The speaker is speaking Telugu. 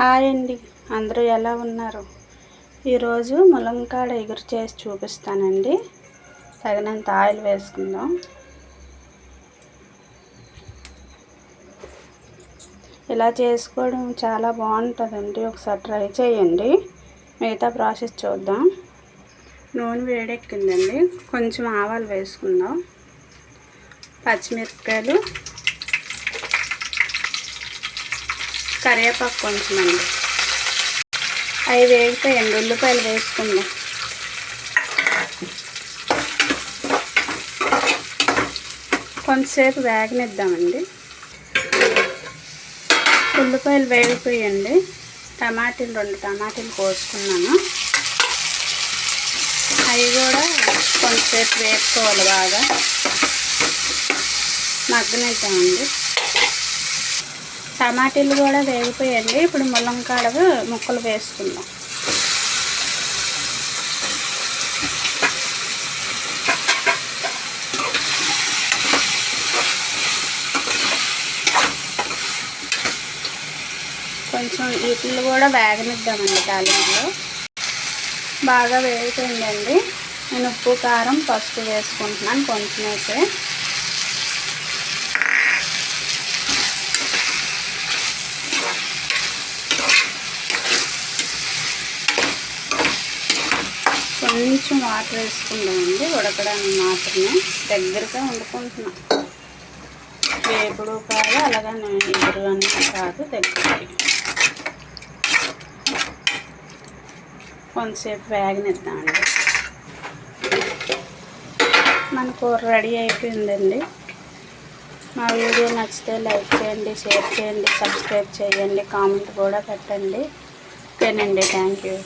హాయ్ అండి. అందరూ ఎలా ఉన్నారు? ఈరోజు ములంకాడ ఎగురు చేసి చూపిస్తానండి. తగినంత ఆయిల్ వేసుకుందాం. ఇలా చేసుకోవడం చాలా బాగుంటుందండి. ఒకసారి ట్రై చేయండి. మిగతా ప్రాసెస్ చూద్దాం. నూనె వేడెక్కిందండి. కొంచెం ఆవాలు వేసుకుందాం. పచ్చిమిరపకాయలు కరివేపాకు కొంచెం అండి అవి వేగిపోయండి ఉల్లిపాయలు వేసుకుందాం. కొంతసేపు వేగనిద్దామండి. ఉల్లిపాయలు వేగిపోయండి. టమాటీలు రెండు టమాటీలు కోసుకున్నాను. అవి కూడా కొంతసేపు వేసుకోవాలి బాగా. మగ్గనిద్దామండి. టమాటీలు కూడా వేగిపోయండి ఇప్పుడు ముల్లంకాడ ముక్కలు వేసుకుందాం. కొంచెం వీటిని కూడా వేగనిద్దామండి తాలింపులో. బాగా వేగిపోయిందండి. నేను ఉప్పు కారం పసుపు వేసుకుంటున్నాను. కొంచెం వేసే కొంచెం వాటర్ వేసుకుందామండి ఉడకడానికి మాత్రమే. దగ్గరగా వండుకుంటున్నాం. వేపుడు కాదు అలాగని ఎదురుగానే కాదు దగ్గరికి. కొంతసేపు వేగనిద్దామండి. మన కూర రెడీ అయిపోయిందండి. మా వీడియో నచ్చితే లైక్ చేయండి షేర్ చేయండి సబ్స్క్రైబ్ చేయండి కామెంట్ కూడా పెట్టండి. ఓకేనండి థ్యాంక్ యూ.